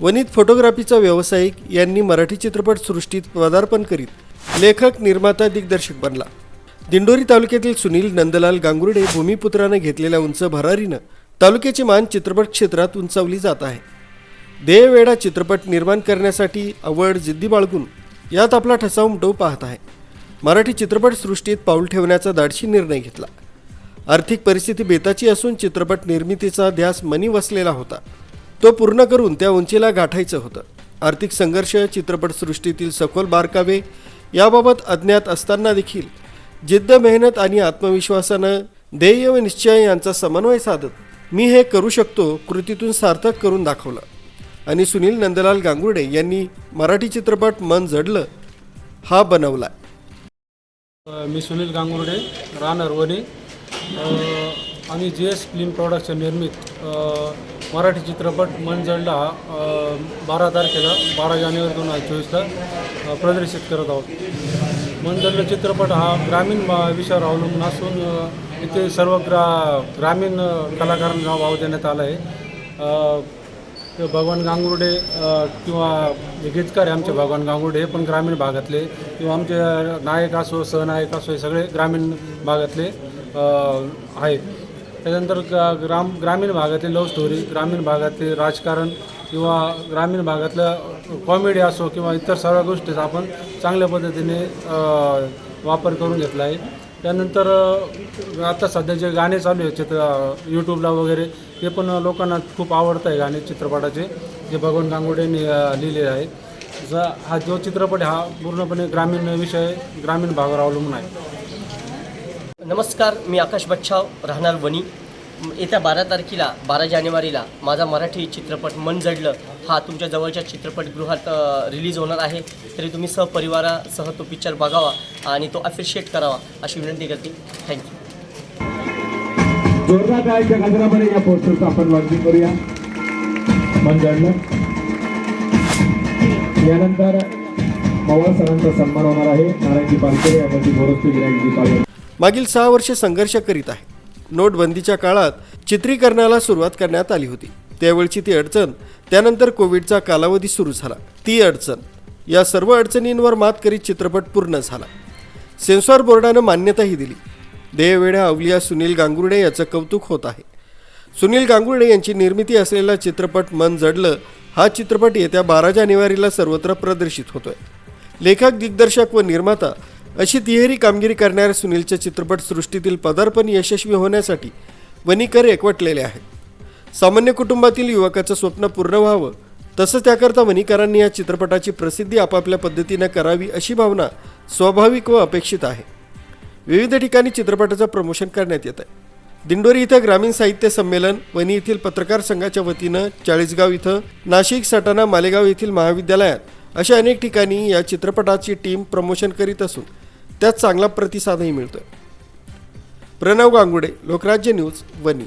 वनित फोटोग्राफीचा व्यावसायिक यांनी मराठी चित्रपट सृष्टीत पदार्पण करीत लेखक निर्माता दिग्दर्शक बनला. दिंडोरी तालुक्यातील सुनील नंदलाल गांगुर्डे भूमिपुत्रानं घेतलेल्या उंच भरारीनं तालुक्याची मान चित्रपट क्षेत्रात उंचावली जात आहे. देहवेडा चित्रपट निर्माण करण्यासाठी आवड जिद्दी बाळगून यात आपला ठसा उमटवू पाहत आहे. मराठी चित्रपट सृष्टीत पाऊल ठेवण्याचा दाडशी निर्णय घेतला. आर्थिक परिस्थिती बेताची असून चित्रपट निर्मितीचा ध्यास मनी वसलेला होता. तो पूर्ण करून त्या उंचीला गाठायचं होतं. आर्थिक संघर्ष चित्रपटसृष्टीतील सखोल बारकावे याबाबत अज्ञात असताना देखील जिद्द मेहनत आणि आत्मविश्वासानं ध्येय व निश्चय यांचा समन्वय साधत मी हे करू शकतो कृतीतून सार्थक करून दाखवलं. आणि सुनील नंदलाल गांगुर्डे यांनी मराठी चित्रपट मन जडलं हा बनवला. मी सुनील गांगुर्डे रान अरवणे आम्ही जी एस फिल्म प्रोडक्शन निर्मित मराठी चित्रपट मनजडला हा बारा तारखेला बारा जानेवारी दोन हजार चोवीसला प्रदर्शित करत आहोत. मन चित्रपट हा ग्रामीण भा- विषयावर अवलंबून असून इथे सर्व ग्रा ग्रामीण कलाकारांना वाव देण्यात आला आहे. भगवान गांगुर्डे किंवा गीतकार आहे आमचे भगवान गांगुर्डे हे पण ग्रामीण भागातले. किंवा आमचे नायक असो सहनायक असो हे सगळे ग्रामीण भागातले आहेत. त्याच्यानंतर ग्राम ग्रामीण भागातील लव्ह स्टोरी ग्रामीण भागातले राजकारण किंवा ग्रामीण भागातलं कॉमेडी असो किंवा इतर सर्व गोष्टीचा आपण चांगल्या पद्धतीने वापर करून घेतला आहे. त्यानंतर आता सध्या जे गाणे चालू आहेत चित्र यूट्यूबला वगैरे ते पण लोकांना खूप आवडतं आहे गाणे चित्रपटाचे जे भगवान गांगुडेंनी अ, लिहिलेले आहे ज हा जो चित्रपट हा पूर्णपणे ग्रामीण विषय ग्रामीण भागावर अवलंबून आहे. नमस्कार मी आकाश बच्छाव राहणार वणी. येत्या बारा तारखेला बारा जानेवारीला माझा मराठी चित्रपट मन जडलं. हा तुमच्या जवळच्या चित्रपटगृहात रिलीज होणार आहे. तरी तुम्ही सहपरिवारासह तो पिक्चर बघावा आणि तो अप्रिशिएट करावा अशी विनंती करते. थँक्यू जोरदार गजरामध्ये या पोस्टरचं आपण लॉन्चिंग करूया. मन जडलं. यानंतर पवार सरांचा सन्मान होणार आहे. नारायणजी पालकर यामध्ये गोरखपूर गिरायकजी पालकर मागील सहा वर्ष संघर्ष करीत आहे. नोटबंदीच्या काळात चित्रीकरणाला सुरुवात करण्यात आली होती. त्यावेळची ती अडचण त्यानंतर कोविडचा कालावधी सुरू झाला. ती अडचण या सर्व अडचणींवर मात करीत चित्रपट पूर्ण झाला. सेन्सॉर बोर्डानं मान्यताही दिली. देहवेड्या अवलिया सुनील गांगुर्डे याचं कौतुक होत आहे. सुनील गांगुर्डे यांची निर्मिती असलेला चित्रपट मन जडलं हा चित्रपट येत्या बारा जानेवारीला सर्वत्र प्रदर्शित होतोय. लेखक दिग्दर्शक व निर्माता अशी तिहेरी कामगिरी करणाऱ्या सुनीलच्या चित्रपटसृष्टीतील पदार्पण यशस्वी होण्यासाठी वनीकर एकवटलेले आहेत. सामान्य कुटुंबातील युवकाचं स्वप्न पूर्ण व्हावं तसंच त्याकरता वनीकरांनी या चित्रपटाची प्रसिद्धी आपापल्या पद्धतीनं करावी अशी भावना स्वाभाविक व अपेक्षित आहे. विविध ठिकाणी चित्रपटाचं प्रमोशन करण्यात येत आहे दिंडोरी इथं ग्रामीण साहित्य संमेलन वणी येथील पत्रकार संघाच्या वतीनं चाळीसगाव इथं नाशिक सटाणा मालेगाव येथील महाविद्यालयात अशा अनेक ठिकाणी या चित्रपटाची टीम प्रमोशन करीत असून त्यात चांगला प्रतिसादही मिळतोय. प्रणव गांगुडे लोकराज्य न्यूज वनी